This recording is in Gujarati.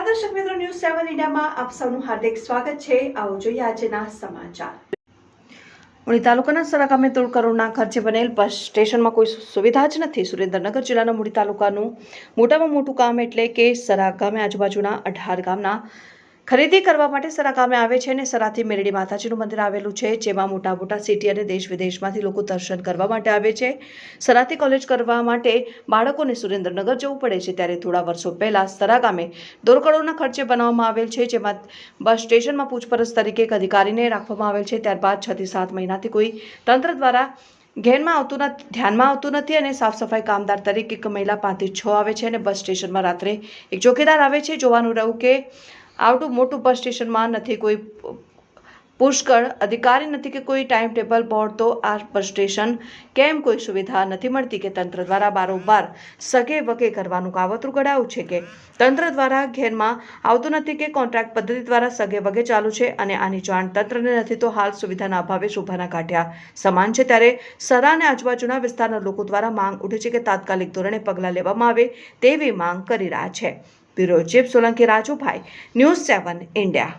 સેવન ઇન્ડિયામાં આપ સૌનું હાર્દિક સ્વાગત છે. આવો જોઈએ આજના સમાચાર. મૂળી તાલુકાના સરા ગામે ત્રણ કરોડના ખર્ચે બનેલ બસ સ્ટેશનમાં કોઈ સુવિધા જ નથી. સુરેન્દ્રનગર જિલ્લાના મૂળી તાલુકાનું મોટામાં મોટું કામ એટલે કે સરા ગામે આજુબાજુના અઢાર ગામના ખરીદી કરવા માટે સરા ગામે આવે છે અને સરાથી મેરડી માતાજીનું મંદિર આવેલું છે, જેમાં મોટા મોટા સિટી અને દેશ વિદેશમાંથી લોકો દર્શન કરવા માટે આવે છે. સરાથી કોલેજ કરવા માટે બાળકોને સુરેન્દ્રનગર જવું પડે છે, ત્યારે થોડા વર્ષો પહેલા સરા ગામે દોઢ કરોડના ખર્ચે બનાવવામાં આવેલ છે, જેમાં બસ સ્ટેશનમાં પૂછપરછ તરીકે એક અધિકારીને રાખવામાં આવેલ છે. ત્યારબાદ છથી સાત મહિનાથી કોઈ તંત્ર દ્વારા ઘેરમાં આવતું નથી, ધ્યાનમાં આવતું નથી અને સાફ સફાઈ કામદાર તરીકે એક મહિલા પાંત્રીસ છ આવે છે અને બસ સ્ટેશનમાં રાત્રે એક ચોકીદાર આવે છે. જોવાનું રહ્યું કે આવડું મોટું બસ સ્ટેશનમાં નથી કોઈ પુષ્કળ અધિકારી નથી કે કોઈ ટાઈમ ટેબલ બોર્ડ આ બસ સ્ટેશન. કેમ કોઈ સુવિધા નથી મળતી કે તંત્ર દ્વારા બારોબાર સગે વગે કરવાનું કાવતરું ઘડાયું છે કે તંત્ર દ્વારા ઘેરમાં આવતું નથી કે કોન્ટ્રાક્ટ પદ્ધતિ દ્વારા સગે વગે ચાલુ છે અને આની જાણ તંત્રને નથી તો હાલ સુવિધાના અભાવે શોભાના કાઢ્યા સમાન છે. ત્યારે સરા અને આજુબાજુના વિસ્તારના લોકો દ્વારા માંગ ઉઠે છે કે તાત્કાલિક ધોરણે પગલાં લેવામાં આવે તેવી માંગ કરી રહ્યા છે. Bureau chief Solanki Rajubhai news seven India.